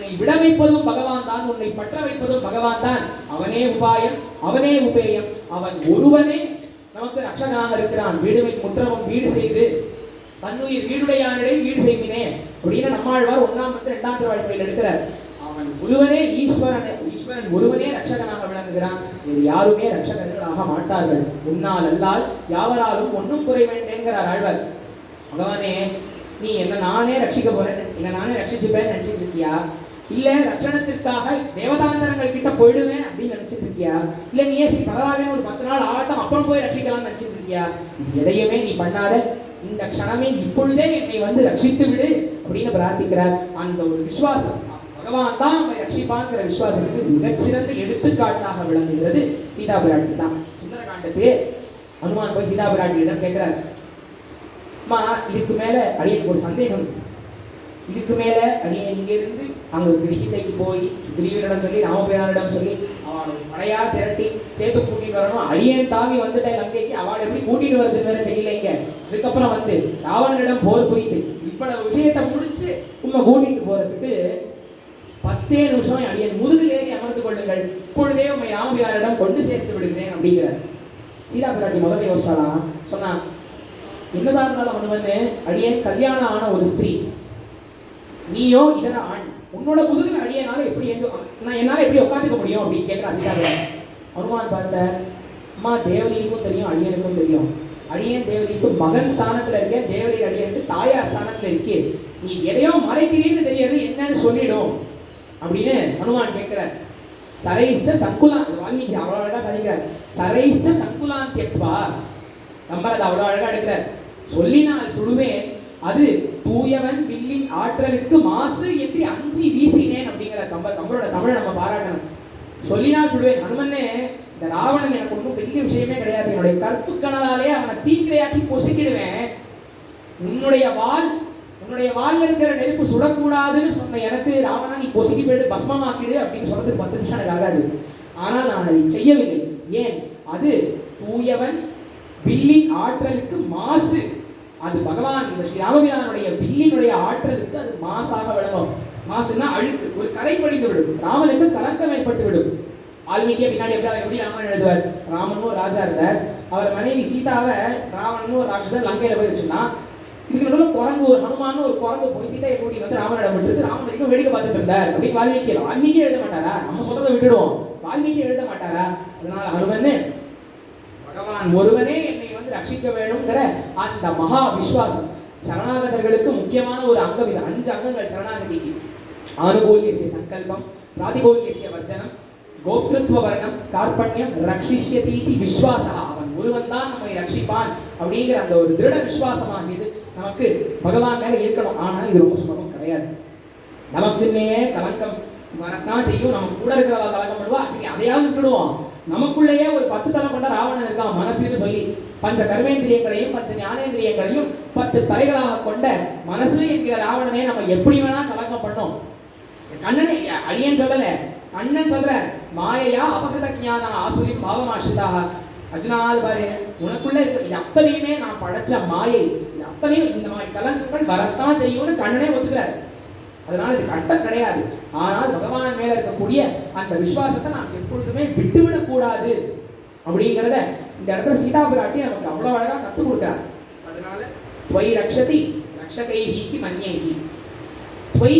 உன்னை விட வைப்பதும் பகவான் தான் உன்னை பற்ற வைப்பதும் பகவான் தான். அவனே உபாயம் அவனே உபேயம். அவன் ஒருவனே நமக்கு ரட்சகனாக இருக்கிறான். வீடுமை குற்றமும் வீடு செய்து தன்னுயிர் வீடுடையானிடை வீடு செய்வினே அப்படின்னு நம்மாழ்வார் ஒண்ணாம் வந்து இரண்டாம் திருவாழ்க்கையில் எடுக்கிறார். அவன் ஒருவனே ஈஸ்வரன் ஈஸ்வரன் ஒருவனே ரட்சகனாக விளங்குகிறான். இது யாருமே ரட்சகர்கள் ஆக மாட்டார்கள். உன்னால் அல்லால் யாவராலும் ஒன்றும் குறை வேண்டேங்கிறார் ஆழ்வர். பகவானே நீ என்ன நானே ரட்சிக்க போறேன் என்ன நானே ரட்சிச்சுப்பேன்னு நினைச்சிட்டு இருக்கியா? இல்ல ரட்சணத்திற்காக தேவதாந்தரங்கள் கிட்ட போயிடுவேன் அப்படின்னு நினைச்சிட்டு இருக்கியா? இல்ல நீ ஏசி பரவாயில்ல ஒரு பத்து நாள் ஆகட்டும் அப்புறம் போய் ரட்சிக்கலாம்னு நினைச்சிட்டு இருக்கியா? எதையுமே நீ பண்ணாத. இந்த க்ஷணமே இப்பொழுதே என்னை வந்து ரட்சித்து விடு அப்படின்னு பிரார்த்திக்கிறார். அந்த ஒரு விசுவாசம் பகவான் தான் நம்மை ரட்சிப்பாங்கிற விசுவாசத்துக்கு மிகச்சிறந்த எடுத்துக்காட்டாக விளங்குகிறது சீதா பிராட்டி தான் சுந்தரகாண்டத்திலே ஹனுமான் போய் சீதா பிராட்டியிடம் கேட்கிறார். அம்மா இதுக்கு மேல அடியனுக்கு ஒரு சந்தேகம் இதுக்கு மேல அடியன் இங்கிருந்து அங்கே கிருஷ்ணிதைக்கு போய் கிரீவரிடம் சொல்லி ராமபிரானிடம் சொல்லி அவனை படையா திரட்டி சேர்த்து கூட்டிட்டு வரணும். அடியன் தாவி வந்துட்டேன் லங்கைக்கு. அவன் எப்படி கூட்டிட்டு வருதுன்னு தெரியலைங்க. தெரியல இங்க அதுக்கப்புறம் வந்து ராவணனிடம் போர் புரியுது இவ்வளவு விஷயத்தை முடிச்சு உண்மை கூட்டிட்டு போறதுக்கு பத்தே நிமிஷம் அடியன். முதுகில் ஏறி அமர்ந்து கொள்ளுங்கள். இப்பொழுதே உண்மை ராமபிரானிடம் கொண்டு சேர்த்து விடுகிறேன். அப்படிங்கிறார். சீதா பிராட்டி முதல்ல யோசிச்சாலாம் சொன்னா என்னதான் இருந்தாலும் அவன் அடியே கல்யாணம் ஆன ஒரு ஸ்திரீ. நீயோ இதர ஆண். உன்னோட முதுகில் அழியனால எப்படி எங்க நான் என்னால் எப்படி உட்காந்துக்க முடியும் அப்படின்னு கேட்குறான் சீதா ஹனுமான் பார்த்த அம்மா தேவதைக்கும் தெரியும் அழியனுக்கும் தெரியும். அழியன் தேவதைக்கு மகன் ஸ்தானத்தில் இருக்கேன் தேவதை அழியனுக்கு தாயார் ஸ்தானத்தில் இருக்கே. நீ எதையோ மறைக்கிறீன்னு தெரியாது என்னன்னு சொல்லிடும். அப்படின்னு ஹனுமான் கேட்கிறார் சரைஷ்ட சங்குலான் வால்மீகி அவ்வளோ அழகாக சதிக்கிறார் சரைஷ்ட சங்குலான் கேட்பா கம்பர் அதை அவ்வளோ அழகாக எடுக்கிறார். சொல்லினால் சுடுவேன் அது தூயவன் வில்லின் ஆற்றலுக்கு மாசு என்று அஞ்சி வீசினேன் அப்படிங்கிற கம்ப கம்பரோட தமிழை நம்ம பாராட்டணும். சொல்லினா சொல்லுவேன். ஹனுமனே இந்த ராவணன் எனக்கு ஒன்றும் பெரிய விஷயமே கிடையாது. என்னுடைய கற்பு கணலாலே அவனை தீக்கிரையாக்கி பொசுக்கிடுவேன். உன்னுடைய வாள் உன்னுடைய வாள்ல இருக்கிற நெருப்பு சுடக்கூடாதுன்னு சொன்ன எனக்கு ராவணா நீ பொசுக்கி போயிட்டு பஸ்மமாக்கிடு அப்படின்னு சொல்றதுக்கு பத்து நிமிஷம் எனக்கு ஆகாது. ஆனால் நான் அதை செய்யவில்லை. ஏன்? அது தூயவன் வில்லின் ஆற்றலுக்கு மாசு அது பகவான் இந்த ஸ்ரீ ராமபிரானுடைய வில்லினுடைய ஆற்றலுக்கு அது மாசாக விளங்கும். மாசுன்னா அழுக்கு. ஒரு கரை படிந்து விடும். ராமனுக்கு கலக்கம் ஏற்பட்டு விடும். வால்மீகிய பின்னாடி எப்படி எப்படி ராமன் எழுதுவார்? ராமனும் ஒரு ராஜா இருந்தார். அவர் மனைவி சீதாவை ராமனும் ஒரு ராட்சசன் லங்கையில போயிருச்சுன்னா இதுக்கு நடுவில் குரங்கு ஒரு ஹனுமான் ஒரு குரங்கு போய் சீதையை கூட்டிட்டு வந்து ராமனிடம் விட்டு ராமன் வரைக்கும் வேடிக்கை பார்த்துட்டு இருந்தார். அப்படின்னு வால்மீகி வால்மீகி எழுத மாட்டாரா? நம்ம சொல்றதை விட்டுடுவோம். வால்மீகி எழுத மாட்டாரா? அதனால ஹனுமன் பகவான் ஒருவனே ரட்சிக்க வேணுங்கிற அந்த மகா விஸ்வாசம் சரணாகதர்களுக்கு முக்கியமான ஒரு அங்கம் இது. அஞ்சு அங்கங்கள் சரணாகதிக்கு. ஆனுகூல்யசிய சங்கல்பம் பிராதிகோல்யசிய வர்ஜனம் கோத்ருத்வ வர்ணம் கார்பண்யம் ரட்சிஷ்யதீதி விஸ்வாசா. அவன் ஒருவன் தான் நம்மை ரட்சிப்பான் அப்படிங்கிற அந்த ஒரு திருட விஸ்வாசமாகியது நமக்கு பகவான் மேல இருக்கணும் ஆனா இது ரொம்ப சுலபம் கிடையாது. நமக்குன்னே கலங்கம். வரத்தான் செய்யும். நம்ம கூட இருக்கிறவா கலங்கம் பண்ணுவா. சரி அதையாவது விட்டுடுவோம். நமக்குள்ளேயே ஒரு பத்து தலை கொண்ட ராவணன் இருக்கான் மனசுன்னு சொல்லி. பஞ்ச கர்மேந்திரியங்களையும் பஞ்ச ஞானேந்திரியங்களையும் பத்து தலைகளாக கொண்ட மனசு என்கிற ராவணனே நம்ம எப்படி வேணா கலக்கம் பண்ணோம். கண்ணனை அடியேன்னு சொல்லல. கண்ணன் சொல்ற மாயையா அபகிருத கியானா ஆசுரி பாவமாஷிதாக அர்ஜுனாது பாரு உனக்குள்ள இருக்க. இது அத்தனையுமே நான் படைச்ச மாயை. இது அத்தனையும் இந்த மாதிரி கலங்கங்கள் வரத்தான் செய்யும்னு கண்ணனே ஒத்துக்கிறார். அதனால இது கஷ்டம் கிடையாது. ஆனால் பகவான் மேல இருக்கக்கூடிய அந்த விசுவாசத்தை நாம் எப்பொழுதுமே விட்டுவிடக் கூடாது. அப்படிங்கிறத இந்த இடத்துல சீதா பிராட்டி நமக்கு அவ்வளவு அழகா கற்றுக் கொடுக்கிறார். அதனால துவை ரக்ஷதி ரக்ஷகைஹி மன்யைஹி துவை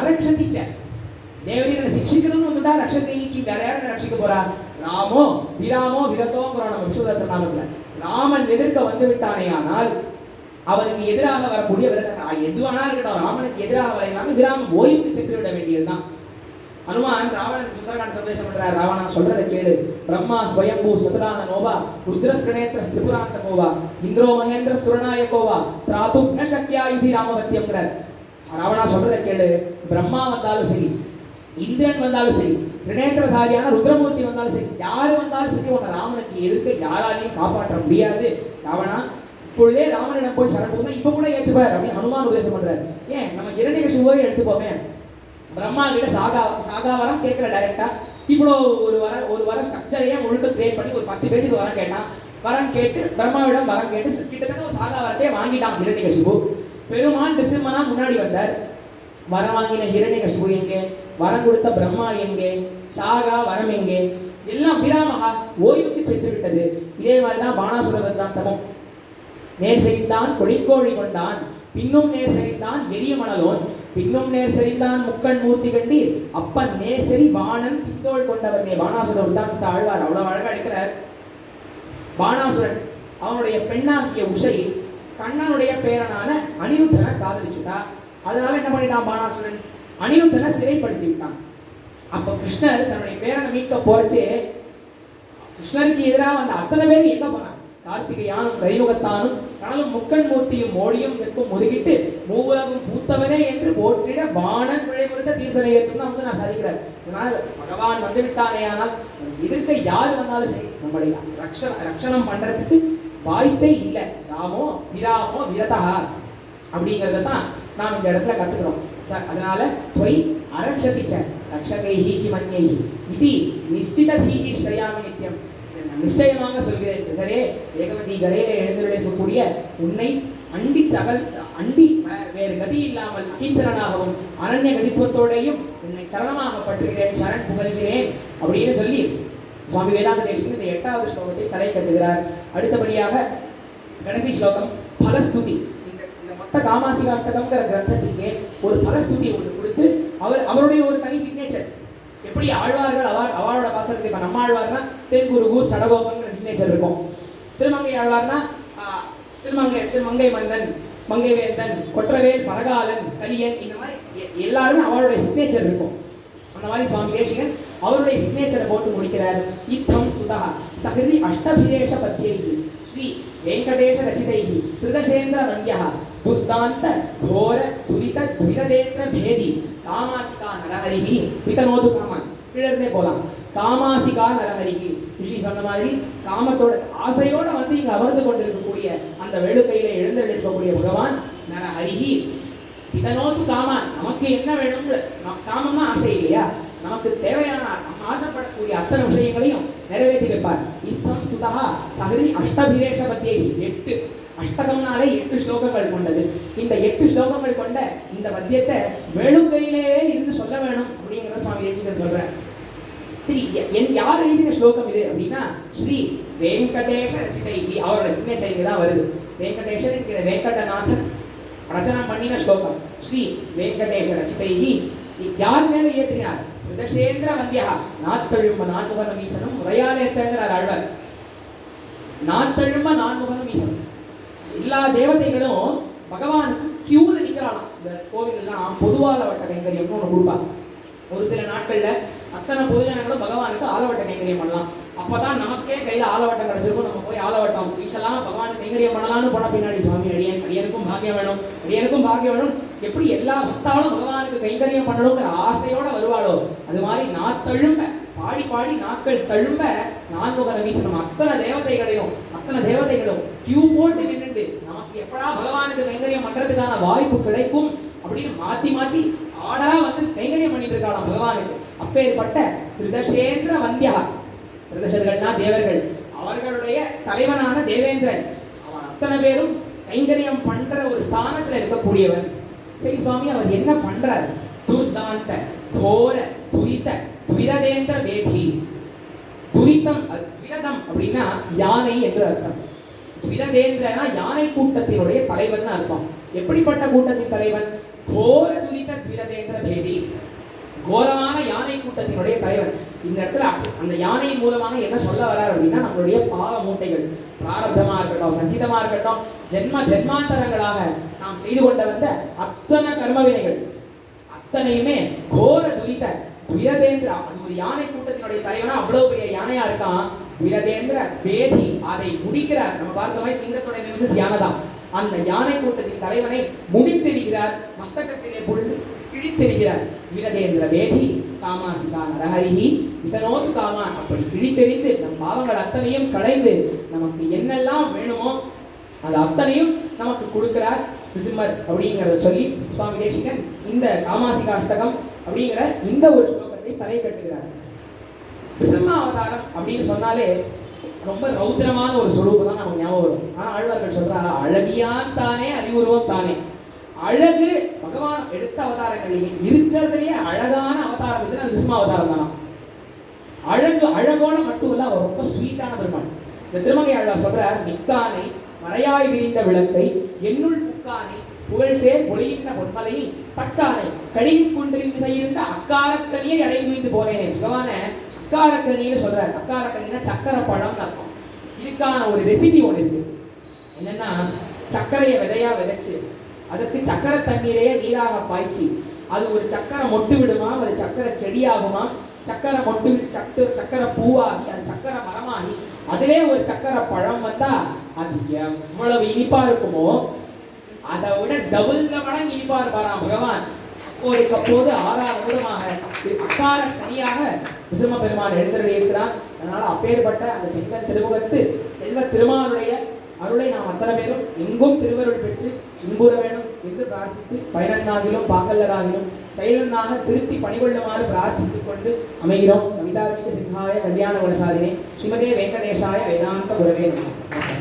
அரக்ஷதி ச. தேவரீரனை சிக்ஷிக்கணும்னு வந்தா ரக்ஷகைக்கு வேற யாரும் ரட்சிக்க போறா? ராமோ விராமோ விரதோங்கிறோம் நம்ம விஸ்வதர்சன் நாமத்துல. ராமன் எதிர்க்க வந்து விட்டானே ஆனால் அவனுக்கு எதிராக வரக்கூடிய விரதம் எதுவானா இருக்கட்டும் ராமனுக்கு எதிராக வர இல்லாம விராமம் ஓய்வுக்கு சென்று விட வேண்டியதுதான். ஹனுமான் ராவணன் சுந்தரகாண்ட சந்தேசம் பண்றார் ராவணா சொல்றதை கேளு. பிரம்மா ஸ்வயம்பூ சதரான நோவா ருத்ரஸ்கணேத்திர ஸ்திரிபுராந்த கோவா இந்திரோ மகேந்திர சுரநாயகோவா திராத்து ந சக்தியா யுதி ராமவத்தியம்ங்கிறார். ராவணா சொல்றதை கேளு. பிரம்மா வந்தாலும் சரி இந்திரன் வந்தாலும் சரி திரிநேத்திரதாரியான ருத்ரமூர்த்தி வந்தாலும் சரி யாரு வந்தாலும் சரி உன்னை ராமனுக்கு எதுக்க யாராலையும் காப்பாற்ற முடியாது. ராவணா இப்பொழுதே ராமனிடம் போய் சரணம் இப்ப கூட ஏற்றுப்பார். அப்படின்னு ஹனுமான் உபதேசம் பண்றாரு. ஏன்? நம்ம இரண்டு கட்சி எடுத்துப்போமே. பிரம்மா கிட்ட சாகா சாகாவரம் வரம் டைரக்டா இவ்வளோ ஒரு வர ஒரு வர ஸ்ட்ரக்சரையே முழுக்க கிரியேட் பண்ணி ஒரு பத்து பேஜுக்கு வரம் கேட்டான்? வரம் கேட்டு பிரம்மாவிடம் வரம் கேட்டு கிட்டத்தட்ட ஒரு சாகாவரத்தையே வாங்கிட்டான் இரண்டு கசிபு பெருமான் டிசம்பரா முன்னாடி வந்தார். வரம் வாங்கின ஹிரண்யகசிபு எங்கே? வரம் கொடுத்த பிரம்மா எங்கே? சாகா வரம் எங்கே? எல்லாம் பிராமகா ஓய்வுக்கு சென்று விட்டது. இதே மாதிரிதான் பானாசுரவர் தான் தமம். நேர் செய்தான் கொடிக்கோழி கொண்டான். பின்னும் நேர் செறிந்தான் எரிய மணலோன். பின்னும் நேர் செறிந்தான் முக்கண் மூர்த்தி கண்டீர். அப்பன் நேசரி வாணன் தித்தோள் கொண்டவர் நே பானாசுரன் தான் ஆழ்வார். அவ்வளவு அழகா அடிக்கிறார். பானாசுரன் அவனுடைய பெண்ணாகிய உஷை கண்ணனுடைய பேரனான அனிருத்தனை காதலிச்சுட்டா. அதனால என்ன பண்ணிட்டான் பானாசுரன் அனிருத்தனை சிறைப்படுத்தி விட்டான். அப்ப கிருஷ்ணர் தன்னுடைய பேரனை மீட்க போறச்சே. கிருஷ்ணருக்கு எதிராக வந்த அத்தனை பேரும் எங்க போனாங்க? கார்த்திகையானும் கரியுகத்தானும் கடலும் முக்கண் மூர்த்தியும் மோடியும் நிற்கும் முதுகிட்டு மூவலகம் பூத்தவனே என்று போற்றிட வானன் பிழைமுறுத்த தீர்த்தனை ஏற்றும் வந்து நான் சரிக்கிறார் அதனால் பகவான் வந்து விட்டானே ஆனால் எதிர்க்க யார் வந்தாலும் சரி நம்மளை ரக்ஷ ரக்ஷணம் பண்றதுக்கு வாய்ப்பே இல்லை. ராமோ விராமோ விரதா அப்படிங்கிறத தான் நாம் இந்த இடத்துல கற்றுக்கிறோம் ச- அதனால துவை அரட்சபிச்ச ரக்ஷகை ரக்ஷகைஹி கிமன்யைஹி. இது நிச்சித தீஹி ஸ்ரயாமி நித்யம். நிச்சயமாக சொல்கிறேன் கரே ஏகவதி கரையில எழுந்திருக்கக்கூடிய உன்னை அண்டி சகல் அண்டி வேறு கதி இல்லாமல் கீச்சரனாகவும் அரண்ய கதித்துவத்தோடையும் உன்னை சரணமாக பற்றுகிறேன் சரண் புகழ்கிறேன் அப்படின்னு சொல்லி சுவாமி வேதாந்த தேசிக்கு இந்த எட்டாவது ஸ்லோகத்தை தலை கட்டுகிறார் அடுத்தபடியாக கடைசி ஸ்லோகம் பலஸ்துதி. இந்த இந்த மொத்த காமாசிகாட்டதம்ங்கிற கிரந்தத்துக்கே ஒரு பலஸ்துதி ஒன்று கொடுத்து அவர் அவருடைய ஒரு தனி சிக்னேச்சர் எப்படி ஆழ்வார்கள் அவர் அவரோட பாசனத்தை இப்போ நம்ம ஆழ்வார்னா தென்குருகூர் சடகோபன் சிக்னேச்சர் இருக்கும். திருமங்கை ஆழ்வார்னா திருமங்கை திருமங்கை மன்னன் மங்கை வேந்தன் கொற்றவேல் பரகாலன் கலியன் இந்த மாதிரி எ- எல்லாருமே அவருடைய சிக்னேச்சர் இருக்கும். அந்த மாதிரி சுவாமி தேசிகன் அவருடைய சிக்னேச்சரை போட்டு முடிக்கிறார். இத்தம் சுதா சகிருதி அஷ்டபிரேஷ பத்தியைகி. ஸ்ரீ வெங்கடேஷ ரச்சிதைகி. திருதசேந்திர வந்தியா துர்தாந்த கோர துரித துரிதேந்திர பேதி. காமாசிகா நரஹரிகி பிதனோது காமன். கீழே போகலாம் காமாசிகா நரஹரிகி ரிஷி சொன்ன மாதிரி காமத்தோட ஆசையோட வந்து இங்க அமர்ந்து கொண்டிருக்கக்கூடிய அந்த வெளுக்கையில எழுந்தெழுக்கக்கூடிய பகவான் நரஹரிகி இதனோத்து காமான். நமக்கு என்ன வேணும்னு? நம் ஆசை இல்லையா? நமக்கு தேவையான நம்ம ஆசைப்படக்கூடிய அத்தனை விஷயங்களையும் நிறைவேற்றி வைப்பார். இத்தம் சுதா சகரி அஷ்டபிரேஷ பத்தியை எட்டு. அஷ்டகம்னாலே எட்டு ஸ்லோகங்கள் கொண்டது. இந்த எட்டு ஸ்லோகங்கள் கொண்ட இந்த பத்தியத்தை வெளுக்கையிலேயே இருந்து சொல்ல வேணும் அப்படிங்கிறத சுவாமி தேசிகன் சொல்றேன் சரி என் யார் எழுதின ஸ்லோகம் இது அப்படின்னா ஸ்ரீ வெங்கடேஷ ரச்சிதைகி அவரோட சிக்னேச்சர் தான் வருது. வெங்கடேஷன் என்கிற வெங்கடநாதன் ரச்சனம் பண்ணின ஸ்லோகம். ஸ்ரீ வெங்கடேஷ ரச்சிதைகி யார் மேல ஏற்றினார்? ரிதசேந்திர வந்தியா. நாத்தழும்ப நான்முகன வீசனும் முறையாலேத்தங்கிறார் ஆழ்வார். நாத்தழும்ப நான்முகன வீசனும் எல்லா தேவதைகளும் பகவானுக்கு கியூல நிக்கிறாளாம். இந்த கோவிலெல்லாம் எல்லாம் கைங்கரியம்னு ஒன்று கொடுப்பாங்க. ஒரு சில நாட்கள்ல அத்தனை பொதுஜனங்களும் பகவானுக்கு ஆலவட்ட கைங்கரியம் பண்ணலாம். அப்பதான் நமக்கே கையில ஆலவட்டம் கிடைச்சிருக்கும். நம்ம போய் ஆலவட்டம் வீசலாம் பகவானுக்கு கைங்கரியம் பண்ணலாம்னு போன பின்னாடி சுவாமி அடியன் அடியனுக்கும் பாக்கியம் வேணும் அடியனுக்கும் பாக்கியம் வேணும். எப்படி எல்லா பக்தாலும் பகவானுக்கு கைங்கரியம் பண்ணணுங்கிற ஆசையோட வருவாளோ? அது மாதிரி நான் தழும்ப பாடி பாடி நாட்கள் தழும்ப நான்முகர வீசணும். அத்தனை தேவதைகளையும் அத்தனை தேவதைகளும் கியூ போட்டு நின்னுட்டு நமக்கு எப்படா பகவானுக்கு கைங்கரியம் பண்றதுக்கான வாய்ப்பு கிடைக்கும் அப்படின்னு மாத்தி மாத்தி ஆடா வந்து கைங்கரியம் பண்ணிட்டு இருக்காளாம் பகவானுக்கு. அப்பேற்பட்ட திருதசேந்திர வந்தியா. திருதசர்கள்னா தேவர்கள். அவர்களுடைய தலைவனான தேவேந்திரன். அவன் அத்தனை பேரும் கைங்கரியம் பண்ற ஒரு ஸ்தானத்துல இருக்கக்கூடியவன். சரி சுவாமி அவர் என்ன பண்றார்? துர்தாந்த கோர துரித துரிதேந்திர வேதி. துரிதம் அது துரிதம் அப்படின்னா யானை என்று அர்த்தம். விரதேந்திரனா யானை கூட்டத்தினுடைய தலைவன் அர்த்தம் எப்படிப்பட்ட கூட்டத்தின் தலைவன்? கோர துரித விரதேந்திர பேதி. கோரமான யானை கூட்டத்தினுடைய தலைவன். இந்த இடத்துல அந்த யானையின் மூலமாக என்ன சொல்ல வரார் அப்படின்னா நம்மளுடைய பாவ மூட்டைகள். பிராரப்தமா இருக்கட்டும் சஞ்சிதமா இருக்கட்டும் ஜென்ம ஜென்மாந்தரங்களாக நாம் செய்து கொண்ட வந்த அத்தனை கர்மவினைகள் அத்தனையுமே கோர துரித துரிதேந்திர அந்த ஒரு யானை கூட்டத்தினுடைய தலைவனா அவ்வளவு பெரிய யானையா இருக்கான்? துரிதேந்திர பேதி அதை முடிக்கிறார். நம்ம பார்த்த சிங்கத்துடைய நிமிஷம் யானைதான். அந்த யானை கூட்டத்தின் தலைவனை முடித்தெறிகிறார். மஸ்தகத்திலே பொழுது கிழித்தெறிகிறார். வீரதேந்திர வேதி காமாசிகா நரஹரிஹி இதனோடு காமா அப்படி கிழித்தெறிந்து நம் பாவங்கள் அத்தனையும் களைந்து நமக்கு என்னெல்லாம் வேணுமோ அது அத்தனையும் நமக்கு கொடுக்கிறார் நிசிம்மர் அப்படிங்கிறத சொல்லி சுவாமி தேசிகன் இந்த காமாசிகா அஷ்டகம் அப்படிங்கிற இந்த ஒரு ஸ்லோகத்தை தலை கட்டுகிறார். நிசிம்ம அவதாரம் அப்படின்னு சொன்னாலே ரொம்ப ரௌத்திரமான ஒரு சொரூபம் தான் நமக்கு ஞாபகம் வரும். ஆனால் ஆழ்வார்கள் சொல்றா அழகியான் தானே அறிவுருவம் தானே. அழகு பகவான் எடுத்த அவதாரங்களிலே இருக்கிறதுலேயே அழகான அவதாரம் வந்து அது விஸ்ம அவதாரம் தானா? அழகு அழகோட மட்டும் இல்ல அவர் ரொம்ப ஸ்வீட்டான பெருமாள். இந்த திருமங்கை அழகா சொல்ற மிக்கானை மறையாய் விரிந்த விளக்கை என்னுள் புக்கானை புகழ் சேர் ஒளியின்ற பொன்மலையை தக்கானை கழுகி கொண்டிருந்து செய்திருந்த அக்காரக்கனியை அடைந்து போனேனே. பகவான அக்காரக்கனின்னு சொல்றாரு அக்காரக்கனின்னா சக்கரை பழம்னு அர்த்தம். இதுக்கான ஒரு ரெசிபி ஒன்று இருக்கு. என்னன்னா சர்க்கரையை விதையா விதைச்சு அதற்கு சக்கரை தண்ணீரையே நீராக பாய்ச்சி அது ஒரு சக்கரை மொட்டு விடுமா? அது சக்கரை செடியாகுமா? சக்கரை மொட்டு சக்கு சக்கரை பூவாகி அது சக்கரை மரமாகி அதிலே ஒரு சக்கரை பழம் வந்தா அது எவ்வளவு இனிப்பா இருக்குமோ? அதை விட டபுள் மடங்கு இனிப்பா இருப்பாராம் பகவான். ஒரு கப்போது ஆறாறு அக்கால தனியாக விசும பெருமான் எழுந்தருளி அதனால அப்பேற்பட்ட அந்த செங்கன் திருமுகத்து செல்வ திருமாலுடைய அருளை நாம் அத்தனை பேரும் எங்கும் திருவருள் பெற்று இன்புற வேணும் என்று பிரார்த்தித்து பயனன்னாகிலும் பாங்கல்லராகிலும் செயலனாக திருத்தி பணிகொள்ளுமாறு பிரார்த்தித்துக் கொண்டு அமைகிறோம். கவிதார்மிக சிங்காய கல்யாண குணசாலினே ஸ்ரீமதே வெங்கடேஷாய வேதாந்த குரவே நமः.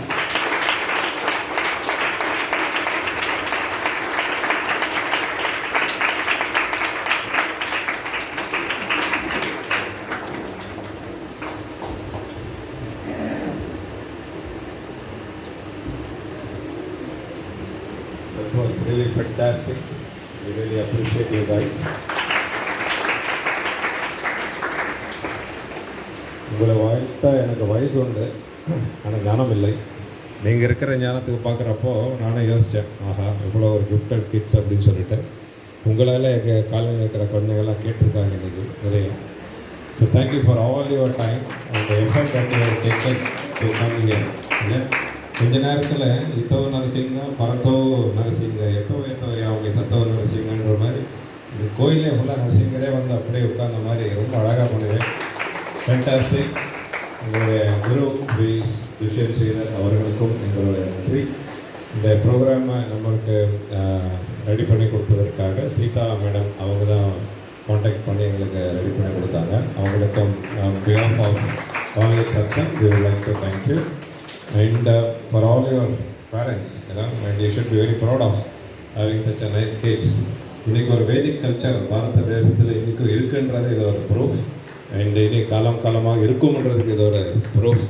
உங்களை வாழ்த்த எனக்கு வயசு உண்டு. ஆனால் ஞானம் இல்லை. நீங்கள் இருக்கிற ஞானத்துக்கு பார்க்குறப்போ நானே யோசித்தேன் ஆஹா இவ்வளோ ஒரு கிஃப்டட் கிட்ஸ் அப்படின்னு சொல்லிட்டு. உங்களால் எங்கள் காலையில் இருக்கிற குழந்தைங்கள்லாம் கேட்டிருக்காங்க இன்றைக்கி நிறைய. So thank you for all your time அந்த effort that you taken to come கொஞ்ச நேரத்தில் இத்தவ நரசிங்க பரத்தோ நரசிங்க எத்தோ எத்தோ அவங்க தத்தவ நரசிங்கன்ற மாதிரி. இந்த கோயிலே ஃபுல்லாக நரசிங்கரே வந்து அப்படியே உட்கார்ந்த மாதிரி ரொம்ப அழகாக பண்ணுவேன் ஃபேண்டாஸ்டிக் எங்களுடைய குரு ஸ்ரீ துஷ்யந்த் ஸ்ரீதர் அவர்களுக்கும் எங்களுடைய நன்றி. இந்த ப்ரோக்ராமை நம்மளுக்கு ரெடி பண்ணி கொடுத்ததற்காக சீதா மேடம் அவங்க தான் காண்டாக்ட் பண்ணி எங்களுக்கு ரெடி பண்ணி கொடுத்தாங்க. அவங்களுக்கும் behalf of college section we would like to thank you and for all your parents and you should be very proud of having such a nice kids இன்றைக்கி ஒரு வேதிக் கல்ச்சர் பாரத தேசத்தில் இன்றைக்கும் இருக்குன்றது இது ஒரு ப்ரூஃப் அண்ட் இனி காலம் காலமாக இருக்கும்ன்றதுக்கு இது ஒரு proof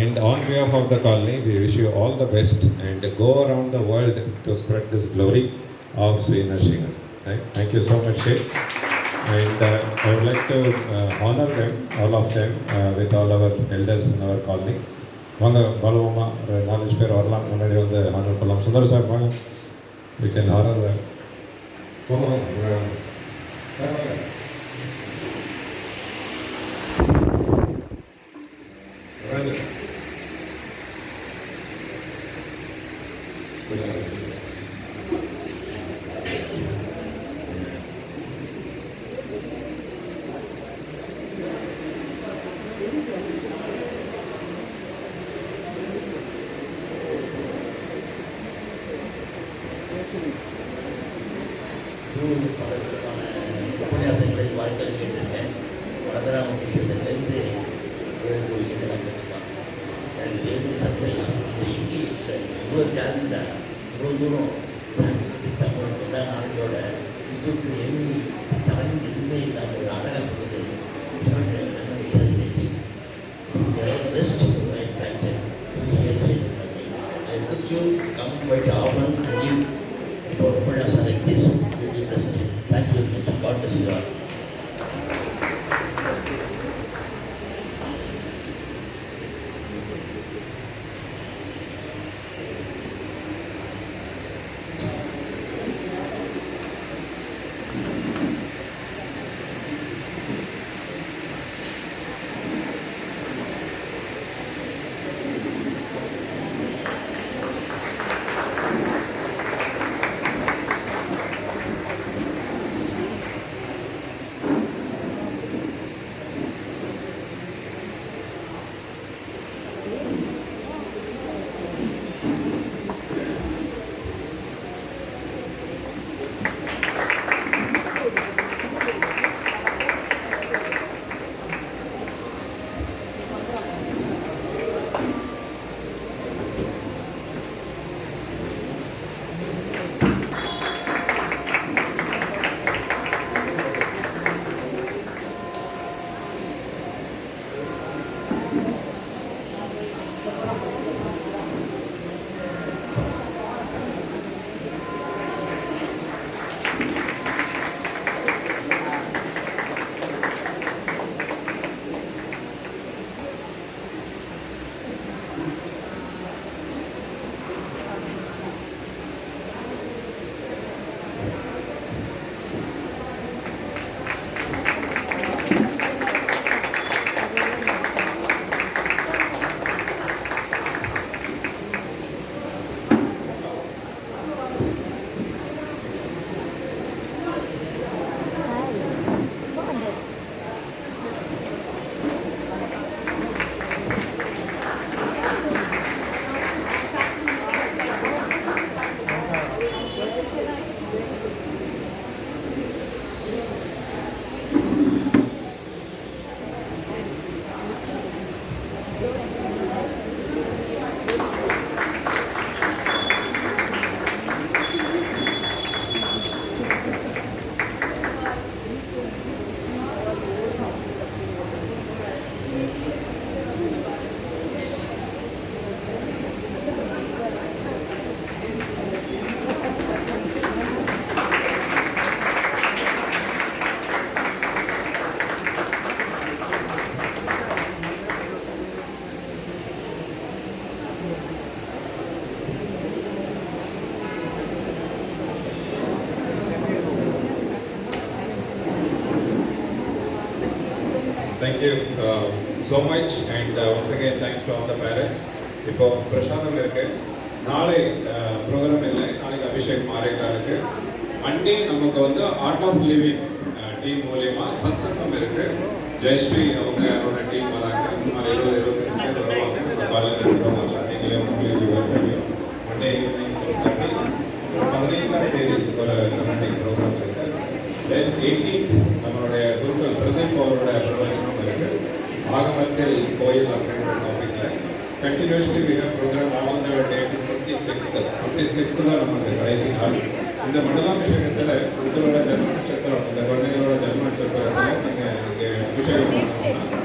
and on behalf of the colony we wish you all the best and go around the world to spread this glory of Shri Narsingan right thank you so much kids And uh, I would like to uh, honor them, all of them, uh, with all our elders in our colony. வாங்க பாலுவமா ஒரு நாலஞ்சு பேர் வரலாம். முன்னாடி வந்து order பண்ணலாம் Sundar sir வாங்க. We can Thank. இவ்வளோ தூரம் சான்ஸ்கிரிட் நாளையோட எது தலைமை எதுவுமே இல்லாமல் அழகாக சொல்லுது. சொல்லிட்டு நம்முடைய best factor I request you you uh, so much. And uh, once again thanks to all the parents. இப்போ பிரசாதம் இருக்கு. நாளை uh, ப்ரோக்ராம் இல்லை. நாளைக்கு அபிஷேக் மாரேக்காருக்கு மண்டே நமக்கு வந்து ஆர்ட் ஆஃப் லிவிங் டீம் மூலியமா சத்சங்கம் இருக்கு. ஜெயஸ்ரீ அவங்களோட டீம் வராங்க. சுமார் இருபது இருபத்தஞ்சு பேர் வருவாங்க. நம்ம காலையில் இருக்கிற வரலாம் நீங்களே உங்களுக்கு தெரியும் மண்டே ஈவினிங் சிக்ஸ் தேர்ட்டி பதினைந்தாம் தேதி ஒரு கமெண்டிங் ப்ரோக்ராம் இருக்கு. தென் எயிட்டீன்த் நம்மளுடைய குருக்கள் பிரதீப் அவரோட பிரவச்சனம் இருக்கு ஆகமத்தில் கோயில் அப்படின்ற டாபிக்ல continuously we have program on the date twenty sixth twenty sixth தான் நமக்கு கடைசி நாள். இந்த மண்டலாபிஷேகத்தில் உங்களோட தர்ம நட்சத்திரம் இந்த குழந்தைகளோட தர்ம நட்சத்திரத்தில் நீங்கள் இங்கே அபிஷேகம் பண்ணணும்னா